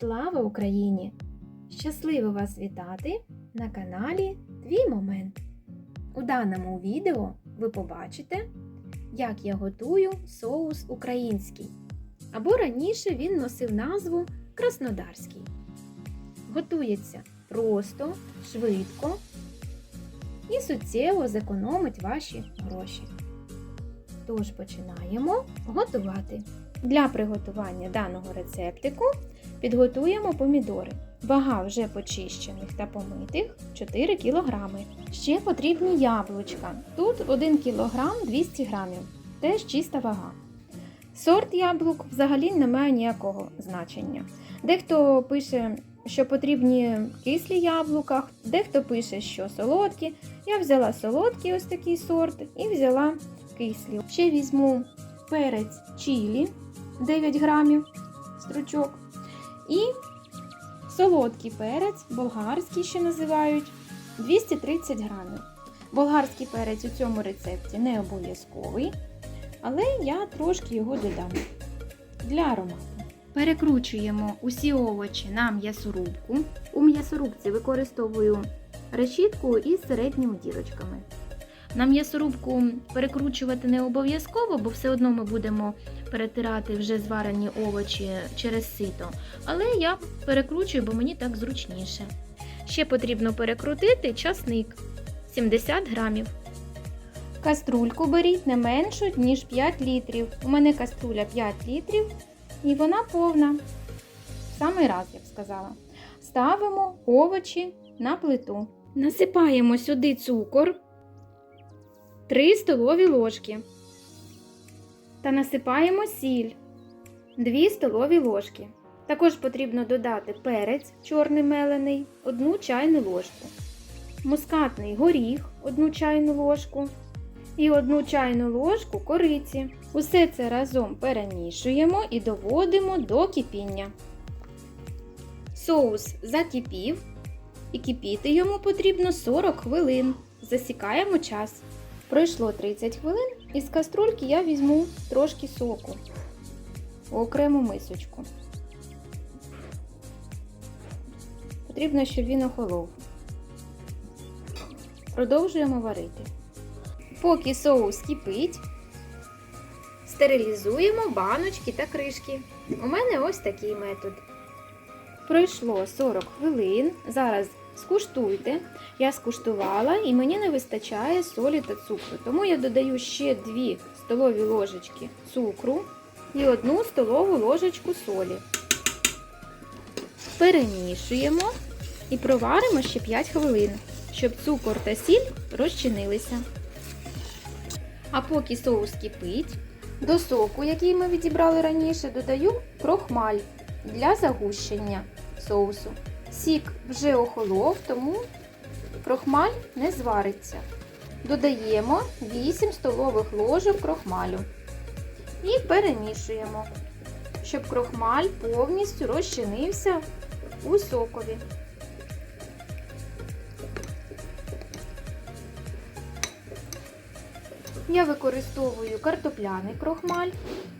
Слава Україні! Щасливо вас вітати на каналі Твій Момент. У даному відео ви побачите, як я готую соус український. Або раніше він носив назву Краснодарський. Готується просто, швидко і суттєво зекономить ваші гроші. Тож починаємо готувати. Для приготування даного рецептику підготуємо помідори. Вага вже почищених та помитих 4 кг. Ще потрібні яблучка. Тут 1 кг 200 г. Теж чиста вага. Сорт яблук взагалі не має ніякого значення. Дехто пише, що потрібні кислі яблука, дехто пише, що солодкі. Я взяла солодкий ось такий сорт і взяла кислі. Ще візьму перець чилі 9 грамів стручок. І солодкий перець, болгарський ще називають 230 грамів. Болгарський перець у цьому рецепті не обов'язковий, але я трошки його додам для аромату. Перекручуємо усі овочі на м'ясорубку. У м'ясорубці використовую решітку із середніми дірочками. На м'ясорубку перекручувати не обов'язково, бо все одно ми будемо перетирати вже зварені овочі через сито. Але я перекручую, бо мені так зручніше. Ще потрібно перекрутити часник 70 грамів. Каструльку беріть не меншу, ніж 5 літрів. У мене каструля 5 літрів і вона повна. Самий раз, я б сказала. Ставимо овочі на плиту. Насипаємо сюди цукор. 3 столові ложки. Та насипаємо сіль 2 столові ложки. Також потрібно додати перець чорний мелений 1 чайну ложку, мускатний горіх 1 чайну ложку і 1 чайну ложку кориці. Усе це разом перемішуємо і доводимо до кипіння. Соус закипів і кипіти йому потрібно 40 хвилин. Засікаємо час. Пройшло 30 хвилин і з каструльки я візьму трошки соку у окрему мисочку. Потрібно, щоб він охолов. Продовжуємо варити. Поки соус кипить, стерилізуємо баночки та кришки. У мене ось такий метод. Пройшло 40 хвилин. Зараз скуштуйте. Я скуштувала і мені не вистачає солі та цукру. Тому я додаю ще 2 столові ложечки цукру і 1 столову ложечку солі. Перемішуємо і проваримо ще 5 хвилин, щоб цукор та сіль розчинилися. А поки соус кипить, до соку, який ми відібрали раніше, додаю крохмаль для загущення соусу. Сік вже охолов, тому крохмаль не звариться. Додаємо 8 столових ложок крохмалю і перемішуємо, щоб крохмаль повністю розчинився у сокові. Я використовую картопляний крохмаль.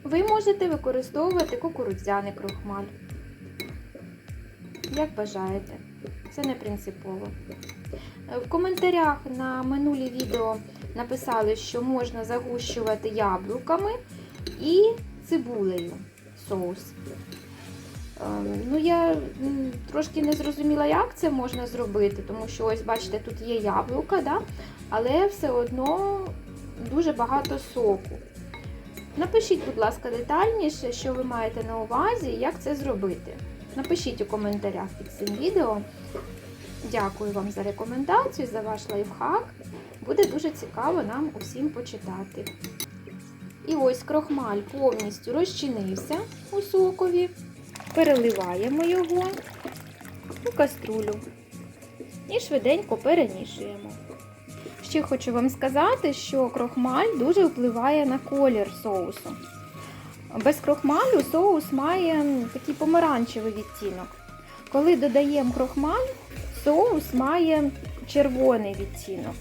Ви можете використовувати кукурудзяний крохмаль. Як бажаєте, це не принципово. В коментарях на минулі відео написали, що можна загущувати яблуками і цибулею соус. Ем, Ну, я трошки не зрозуміла, як це можна зробити, тому що ось, бачите, тут є яблука, да? але все одно дуже багато соку. Напишіть, будь ласка, детальніше, що ви маєте на увазі як це зробити. Напишіть у коментарях під цим відео. Дякую вам за рекомендацію, за ваш лайфхак. Буде дуже цікаво нам усім почитати. І ось крохмаль повністю розчинився у сокові. Переливаємо його у каструлю і швиденько перемішуємо. Ще хочу вам сказати, що крохмаль дуже впливає на колір соусу. Без крохмалю соус має такий помаранчевий відтінок. Коли додаємо крохмаль, соус має червоний відтінок.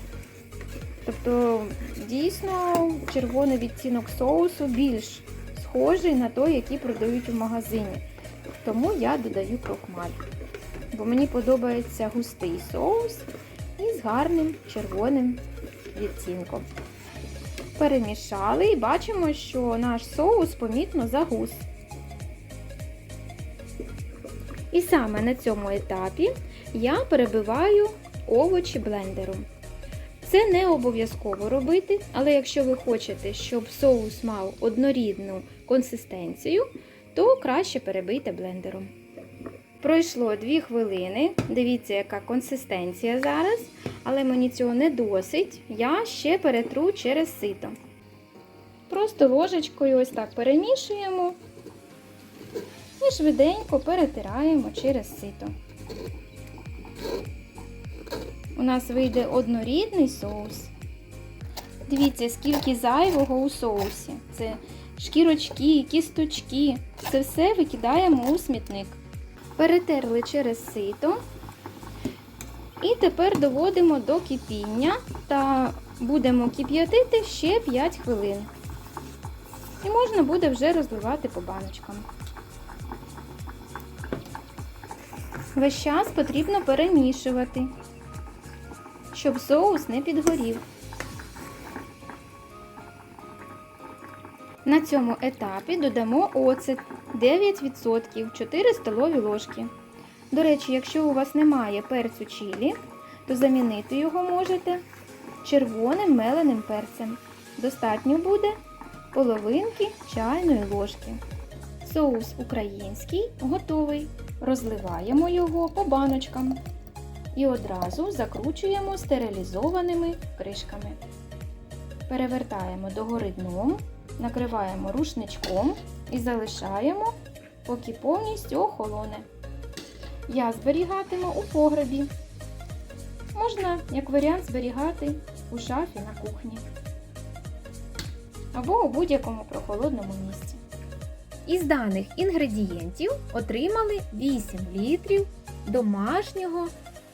Тобто, дійсно, червоний відтінок соусу більш схожий на той, який продають у магазині. тому я додаю крохмаль. Бо мені подобається густий соус із гарним червоним відтінком. Перемішали і бачимо, що наш соус помітно загус. І саме на цьому етапі я перебиваю овочі блендером. Це не обов'язково робити, але якщо ви хочете, щоб соус мав однорідну консистенцію, то краще перебийте блендером. Пройшло 2 хвилини. Дивіться, яка консистенція зараз, але мені цього не досить. Я ще перетру через сито. Просто ложечкою ось так перемішуємо і швиденько перетираємо через сито. У нас вийде однорідний соус. Дивіться, скільки зайвого у соусі. Це шкірочки, кісточки. Це все викидаємо у смітник. Перетерли через сито. І тепер доводимо до кипіння та будемо кип'ятити ще 5 хвилин. І можна буде вже розливати по баночкам. Весь час потрібно перемішувати, щоб соус не підгорів. На цьому етапі додамо оцет 9%, 4 столові ложки. До речі, якщо у вас немає перцю чилі, то замінити його можете червоним меленим перцем. Достатньо буде половинки чайної ложки. Соус український готовий. Розливаємо його по баночкам і одразу закручуємо стерилізованими кришками. Перевертаємо догори дном, накриваємо рушничком і залишаємо, поки повністю охолоне. Я зберігатиму у погребі. Можна, як варіант, зберігати у шафі на кухні або у будь-якому прохолодному місці. Із даних інгредієнтів отримали 8 літрів домашнього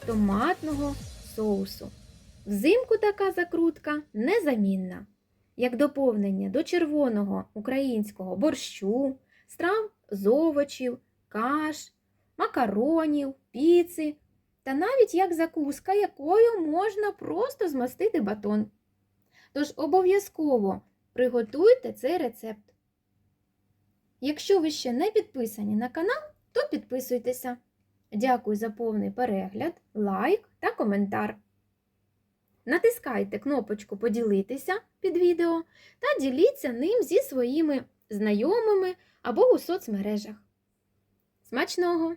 томатного соусу. Взимку така закрутка незамінна, як доповнення до червоного українського борщу, страв з овочів, каш, макаронів, піци та навіть як закуска, якою можна просто змастити батон. Тож обов'язково приготуйте цей рецепт. Якщо ви ще не підписані на канал, то підписуйтеся. Дякую за повний перегляд, лайк та коментар. Натискайте кнопочку Поділитися під відео та діліться ним зі своїми знайомими або у соцмережах. Смачного!